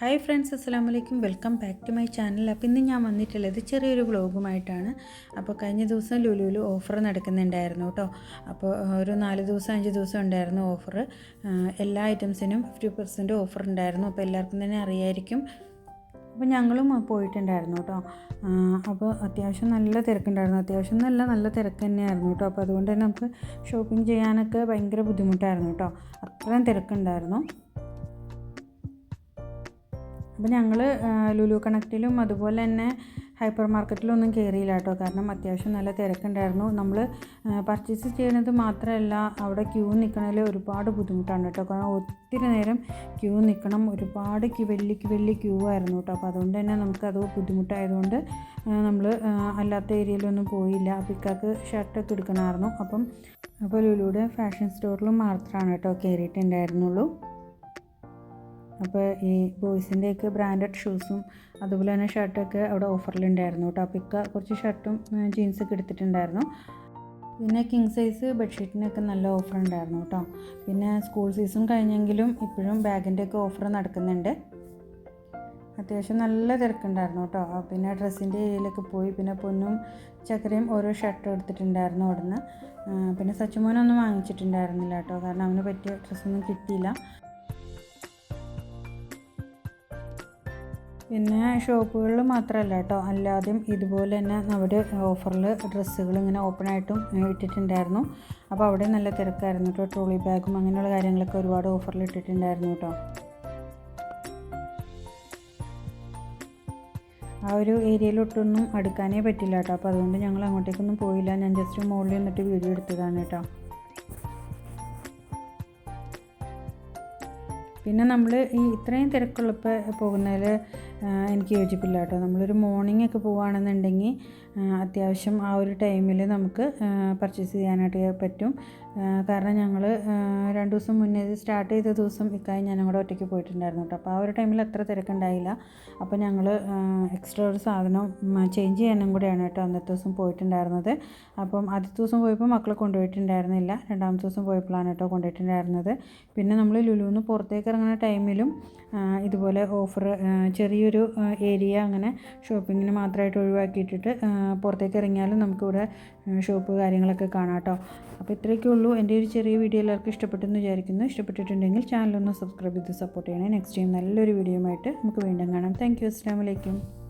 Hi friends അസ്സാം വലൈക്കും welcome back to my channel. അപ്പോൾ ഇന്ന് ഞാൻ വന്നിട്ടുള്ളത് ചെറിയൊരു വ്ളോഗുമായിട്ടാണ് അപ്പോൾ കഴിഞ്ഞ ദിവസം ലുലുവിൽ ഓഫർ നടക്കുന്നുണ്ടായിരുന്നു കേട്ടോ. അപ്പോൾ ഒരു നാല് ദിവസം അഞ്ച് ദിവസം ഉണ്ടായിരുന്നു ഓഫർ എല്ലാ ഐറ്റംസിനും ഫിഫ്റ്റി പെർസെന്റ് ഓഫർ ഉണ്ടായിരുന്നു അപ്പോൾ എല്ലാവർക്കും തന്നെ അറിയായിരിക്കും. അപ്പോൾ ഞങ്ങളും പോയിട്ടുണ്ടായിരുന്നു കേട്ടോ. അപ്പോൾ അത്യാവശ്യം നല്ല തിരക്കുണ്ടായിരുന്നു. അത്യാവശ്യം നല്ല നല്ല തിരക്ക് തന്നെയായിരുന്നു കേട്ടോ. അപ്പോൾ അതുകൊണ്ട് തന്നെ നമുക്ക് ഷോപ്പിംഗ് ചെയ്യാനൊക്കെ ഭയങ്കര ബുദ്ധിമുട്ടായിരുന്നു കേട്ടോ. അത്രയും തിരക്കുണ്ടായിരുന്നു. അപ്പോൾ ഞങ്ങൾ ലുലു കണക്റ്റിലും അതുപോലെ തന്നെ ഹൈപ്പർ മാർക്കറ്റിലും ഒന്നും കയറിയില്ല കേട്ടോ. കാരണം അത്യാവശ്യം നല്ല തിരക്കുണ്ടായിരുന്നു. നമ്മൾ പർച്ചേസ് ചെയ്യുന്നത് മാത്രമല്ല അവിടെ ക്യൂ നിൽക്കണതിൽ ഒരുപാട് ബുദ്ധിമുട്ടാണ് കേട്ടോ. കാരണം ഒത്തിരി നേരം ക്യൂ നിൽക്കണം ഒരുപാട് വലിയ വലിയ ക്യൂ ആയിരുന്നു കേട്ടോ. അപ്പോൾ അതുകൊണ്ട് തന്നെ നമുക്കത് ബുദ്ധിമുട്ടായതുകൊണ്ട് നമ്മൾ അല്ലാത്ത ഏരിയയിലൊന്നും പോയില്ല. അപ്പോൾ ഇക്കാക്ക് ഷർട്ടൊക്കെ എടുക്കണമായിരുന്നു അപ്പം അപ്പോൾ ലുലുയുടെ ഫാഷൻ സ്റ്റോറിലും മാത്രമാണ് കേട്ടോ കയറിയിട്ടുണ്ടായിരുന്നുള്ളൂ അപ്പോൾ ഈ ബോയ്സിന്റെയൊക്കെ ബ്രാൻഡഡ് ഷൂസും അതുപോലെ തന്നെ ഷർട്ടൊക്കെ അവിടെ ഓഫറിലുണ്ടായിരുന്നു കേട്ടോ അപ്പോൾ കുറച്ച് ഷർട്ടും ജീൻസൊക്കെ എടുത്തിട്ടുണ്ടായിരുന്നു. പിന്നെ കിങ് സൈസ് ബെഡ്ഷീറ്റിനൊക്കെ നല്ല ഓഫർ ഉണ്ടായിരുന്നു കേട്ടോ പിന്നെ സ്കൂൾ സീസൺ കഴിഞ്ഞെങ്കിലും ഇപ്പോഴും ബാഗിന്റെയൊക്കെ ഓഫർ നടക്കുന്നുണ്ട്. അത്യാവശ്യം നല്ല തിരക്കുണ്ടായിരുന്നു കേട്ടോ പിന്നെ ഡ്രസ്സിന്റെ ഏരിയയിലൊക്കെ പോയി പിന്നെ പൊന്നും ചക്കരയും ഓരോ ഷർട്ട് എടുത്തിട്ടുണ്ടായിരുന്നു അവിടുന്ന്. പിന്നെ സച്ചുമോനൊന്നും വാങ്ങിച്ചിട്ടുണ്ടായിരുന്നില്ല കേട്ടോ കാരണം അവന് പറ്റിയ ഡ്രസ്സൊന്നും കിട്ടിയില്ല. പിന്നെ ഷോപ്പുകളിൽ മാത്രമല്ല കേട്ടോ. അല്ലാതെയും ഇതുപോലെ തന്നെ അവിടെ ഓഫറിൽ ഡ്രസ്സുകൾ ഇങ്ങനെ ഓപ്പണായിട്ടും ഇട്ടിട്ടുണ്ടായിരുന്നു. അപ്പോൾ അവിടെ നല്ല തിരക്കായിരുന്നു കേട്ടോ. ട്രോളി ബാഗും അങ്ങനെയുള്ള കാര്യങ്ങളൊക്കെ ഒരുപാട് ഓഫറിൽ ഇട്ടിട്ടുണ്ടായിരുന്നു കേട്ടോ. ആ ഒരു ഏരിയയിലൊട്ടൊന്നും അടുക്കാനേ പറ്റില്ല കേട്ടോ. അപ്പോൾ അതുകൊണ്ട് ഞങ്ങൾ അങ്ങോട്ടേക്കൊന്നും പോയില്ല. ഞാൻ ജസ്റ്റ് മുകളിൽ നിന്നിട്ട് വീഡിയോ എടുത്തതാണ് കേട്ടോ. പിന്നെ നമ്മൾ ഈ ഇത്രയും തിരക്കുള്ളപ്പോൾ പോകുന്നതിൽ എനിക്ക് യോജിപ്പില്ല കേട്ടോ. നമ്മളൊരു മോർണിംഗ് ഒക്കെ പോവുകയാണെന്നുണ്ടെങ്കിൽ അത്യാവശ്യം ആ ഒരു ടൈമിൽ നമുക്ക് പർച്ചേസ് ചെയ്യാനായിട്ട് പറ്റും. കാരണം ഞങ്ങൾ രണ്ട് ദിവസം മുന്നേ സ്റ്റാർട്ട് ചെയ്ത ദിവസം ഇക്കായി ഞാൻ അങ്ങോട്ട് ഒറ്റയ്ക്ക് പോയിട്ടുണ്ടായിരുന്നു കേട്ടോ. അപ്പോൾ ആ ഒരു ടൈമിൽ അത്ര തിരക്കുണ്ടായില്ല. അപ്പോൾ ഞങ്ങൾ എക്സ്ട്രാ ഒരു സാധനം ചേഞ്ച് ചെയ്യാനും കൂടെയാണ് കേട്ടോ അന്നത്തെ ദിവസം പോയിട്ടുണ്ടായിരുന്നത്. അപ്പം ആദ്യത്തെ ദിവസം പോയപ്പോൾ മക്കളെ കൊണ്ടുപോയിട്ടുണ്ടായിരുന്നില്ല. രണ്ടാമത്തെ ദിവസം പോയപ്പോഴാണ് കേട്ടോ കൊണ്ടുപോയിട്ടുണ്ടായിരുന്നത്. പിന്നെ നമ്മൾ ലുലുന്ന് പുറത്തേക്ക് ഇറങ്ങുന്ന ടൈമിലും ഇതുപോലെ ഓഫർ ചെറിയൊരു ഏരിയ അങ്ങനെ ഷോപ്പിങ്ങിന് മാത്രമായിട്ട് ഒഴിവാക്കിയിട്ടിട്ട് പുറത്തേക്ക് ഇറങ്ങിയാലും നമുക്കിവിടെ ഷോപ്പ് കാര്യങ്ങളൊക്കെ കാണാം കേട്ടോ. അപ്പോൾ ഇത്രയൊക്കെ ഉള്ളൂ. എന്റെ ഒരു ചെറിയ വീഡിയോ എല്ലാവർക്കും ഇഷ്ടപ്പെട്ടെന്ന് വിചാരിക്കുന്നു. ഇഷ്ടപ്പെട്ടിട്ടുണ്ടെങ്കിൽ ചാനലൊന്ന് സബ്സ്ക്രൈബ് ചെയ്ത് സപ്പോർട്ട് ചെയ്യണേ. നെക്സ്റ്റ് ടൈം നല്ലൊരു വീഡിയോ ആയിട്ട് നമുക്ക് വീണ്ടും കാണാം. താങ്ക് യു അസ്സാം